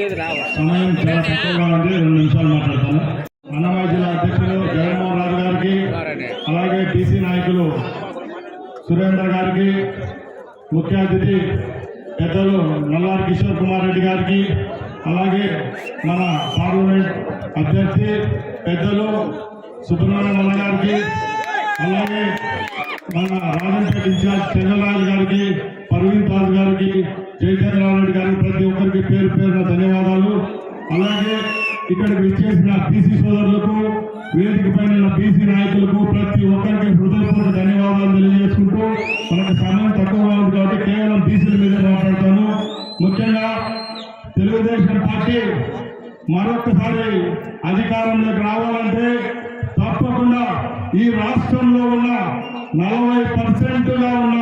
సమయం చాలా తక్కువగా ఉంది రెండు నిమిషాలు మాట్లాడతాను. అన్నమయ్య జిల్లా అధ్యక్షులు జగన్మోహన్ రాజు గారికి అలాగే టీసీ నాయకులు సురేందర్ గారికి ముఖ్య అతిథి పెద్దలు నల్లారి కిషోర్ కుమార్ రెడ్డి గారికి అలాగే మన పార్లమెంట్ అభ్యర్థి పెద్దలు సుబ్రహ్మణ్యం గారికి అలాగే మన రాజంపేట ఇన్ఛార్జ్ చంద్రరాజు గారికి పర్వీన్ రెడ్డి గారికి ప్రతి ఒక్కరికి పేరు పేరున ధన్యవాదాలు. అలాగే ఇక్కడికి విచ్చేసిన బీసీ సోదరులకు వేదిక పైన బీసీ నాయకులకు ప్రతి ఒక్కరికి హృదయపూర్వక ధన్యవాదాలు తెలియజేసుకుంటూ మనకు సమయం తక్కువగా ఉంది కాబట్టి కేవలం బీసీల మీద మాట్లాడతాను. ముఖ్యంగా తెలుగుదేశం పార్టీ మరొకసారి అధికారంలోకి రావాలంటే తప్పకుండా ఈ రాష్ట్రంలో ఉన్న నలభై పర్సెంట్గా ఉన్న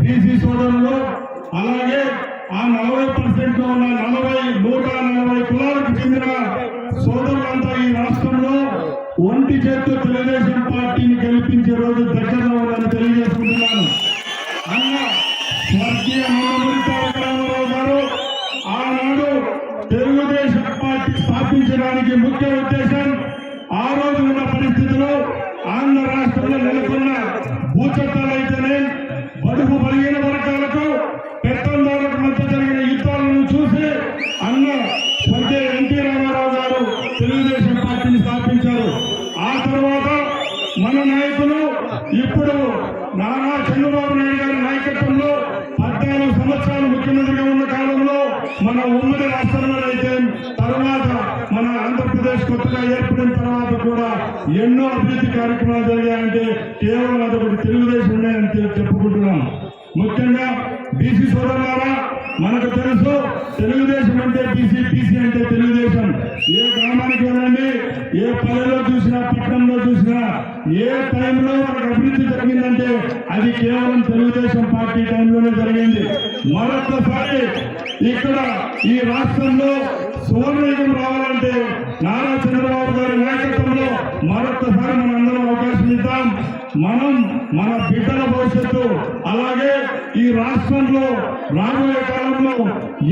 బీసీ సోదరులు అలాగే ఆ నలభై పర్సెంట్లో ఉన్న నలభై నూట నలభై కులాలకు చెందిన సోదరులంతా ఈ రాష్ట్రంలో ఒంటి చేత్తో తెలుగుదేశం పార్టీని గెలిపించే రోజు దగ్గరలో ఉందని తెలియజేసుకుంటున్నాను. అన్న స్వర్గీయ నందమూరి తారక రామారావు గారు ఆనాడు తెలుగుదేశం పార్టీ స్థాపించడానికి ముఖ్య ఉద్దేశం ఆ రోజు ఉన్న పరిస్థితిలో ఆంధ్ర రాష్ట్రంలో నెలకొన్న భూచట్టాలైతేనే మన నాయకులు ఇప్పుడు నారా చంద్రబాబు నాయుడు గారి నాయకత్వంలో పద్నాలుగు సంవత్సరాలు ముఖ్యమంత్రిగా ఉన్న కాలంలో మన ఉమ్మడి రాష్ట్రంలో అయితే తర్వాత మన ఆంధ్రప్రదేశ్ కొత్తగా ఏర్పడిన తర్వాత కూడా ఎన్నో అభివృద్ధి కార్యక్రమాలు జరిగాయంటే కేవలం అదొకటి తెలుగుదేశం ఉన్నాయని చెప్పుకుంటున్నాం. ముఖ్యంగా బీసీ సోదరులారా మనకు తెలుసు తెలుగుదేశం అంటే బీసీ బీసీ అంటే తెలుగుదేశం. ఏ గ్రామానికి వెళ్ళండి ఏ పల్లెలో చూసినా పట్టణంలో చూసినా ఏ టైంలో మనకు అభివృద్ధి జరిగిందంటే అది కేవలం తెలుగుదేశం పార్టీ టైంలోనే జరిగింది. మరొకసారి ఇక్కడ ఈ రాష్ట్రంలో సువర్ణయుగం రావాలంటే నారా చంద్రబాబు గారి నాయకత్వంలో మరొకసారి మనందరం అవకాశం ఇద్దాం. మనం మన బిడ్డల భవిష్యత్తు అలాగే ఈ రాష్ట్రంలో రాబోయే కాలంలో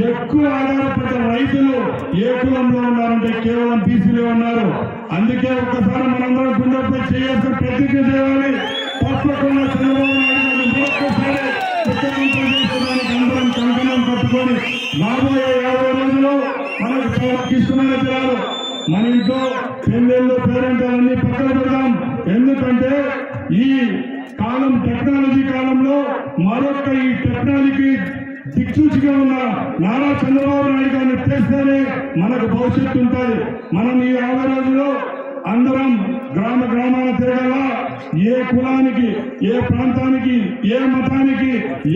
ఎక్కువ ఆధారపడ్డ రైతులు ఏ కులంలో ఉన్నారంటే కేవలం బీసీలే ఉన్నారు. అందుకే ఒక్కసారి మనందరం గుండెపై చేయాల్సిన ప్రతిజ్ఞ చేయాలి. తప్పకుండా చంద్రబాబు నాయుడు మరొక్కసారి ముఖ్యమంత్రి చేసేదానికి అందరం కంకణం కట్టుకొని రాబోయే యాభై రోజుల్లో మనకు చాలా క్లిష్టమైన మన ఇంట్లో పెళ్ళిళ్ళు పేరెంటాలన్నీ పక్కన పెడదాం. ఎందుకంటే ఈ కాలం టెక్నాలజీ కాలంలో మరొక ఈ టెక్నాలజీ దిక్సూచిగా ఉన్న నారా చంద్రబాబు నాయుడు గారిని చేస్తేనే మనకు భవిష్యత్తు ఉంటుంది. మనం ఈ యాభై రోజుల్లో అందరం గ్రామ గ్రామాల తిరగాల ఏ కులానికి ఏ ప్రాంతానికి ఏ మతానికి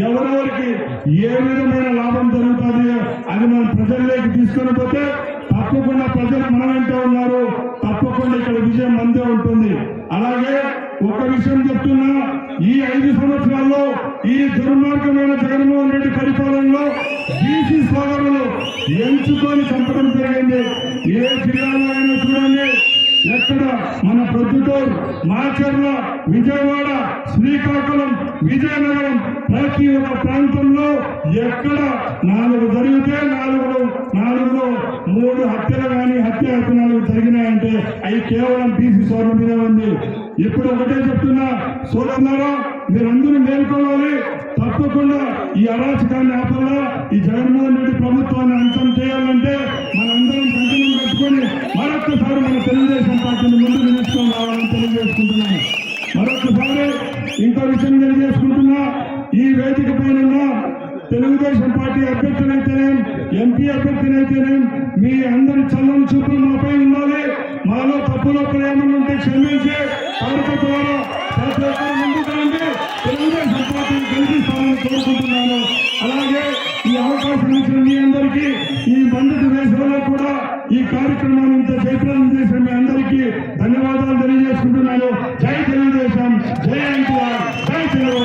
ఎవరెవరికి ఏ విధమైన లాభం జరుగుతుంది అది మనం ప్రజల్లోకి తీసుకొని పోతే తప్పకుండా ప్రజలు మన వెంట ఉన్నారు. తప్పకుండా ఇక్కడ విజయం అంతే ఉంటుంది. అలాగే ఒక విషయం చెప్తున్నా ఈ ఐదు సంవత్సరాల్లో ఈ దుర్మార్గమైన జగన్మోహన్ రెడ్డి పరిపాలనలో బీసీ సోదరులు ఎంచుకొని చంపడం జరిగింది. ఏ జిల్లాలో అయినా చూడండి. ఎక్కడ మన ప్రొద్దుటూరు మాచర్ల విజయవాడ శ్రీకాకుళం విజయనగరం ప్రతి ఒక్క ప్రాంతం ఎక్కడ నాలుగు జరిగితే నాలుగు నాలుగులో మూడు హత్యలు కానీ హత్య యత్నాలు జరిగినాయంటే అవి కేవలం బీసీ సోదరుల మీదే ఉంది. ఇప్పుడు ఒకటే చెప్తున్నా సోదరులారా మీరందరూ మేల్కోవాలి తప్పకుండా ఈ అరాచకాన్ని ఆపాలా ఈ జగన్మోహన్ రెడ్డి ప్రభుత్వాన్ని అంతం చేయాలంటే మనందరం కంకణం కట్టుకొని మరొక్కసారి మన తెలుగుదేశం పార్టీని ముందు నిలుచుకొని రావాలని తెలియజేసుకుంటున్నాను. మరొక్కసారి ఇంకో విషయం తెలియజేసుకుంటున్నా ఈ వేదిక పైన తెలుగుదేశం పార్టీ అభ్యర్థులైతేనే ఎంపీ అభ్యర్థులైతేనే మీ అందరి చల్లని చూపులు మాపై ఉండాలి. మాలో తప్పులో ప్రేమలు ఉంటే క్షమించి పడక ద్వారా ప్రతి ఒక్కరు తెలుగుదేశం పార్టీని గెలిపిస్తామని కోరుకుంటున్నాను. అలాగే ఈ అవకాశం ఇచ్చిన మీ అందరికీ ఈ మండలి కూడా ఈ కార్యక్రమాన్ని ఇంత జయప్రదం చేసిన మీ అందరికీ ధన్యవాదాలు తెలియజేసుకుంటున్నాను. జై తెలుగుదేశం జై ఎన్టీఆర్ జై తెలుగు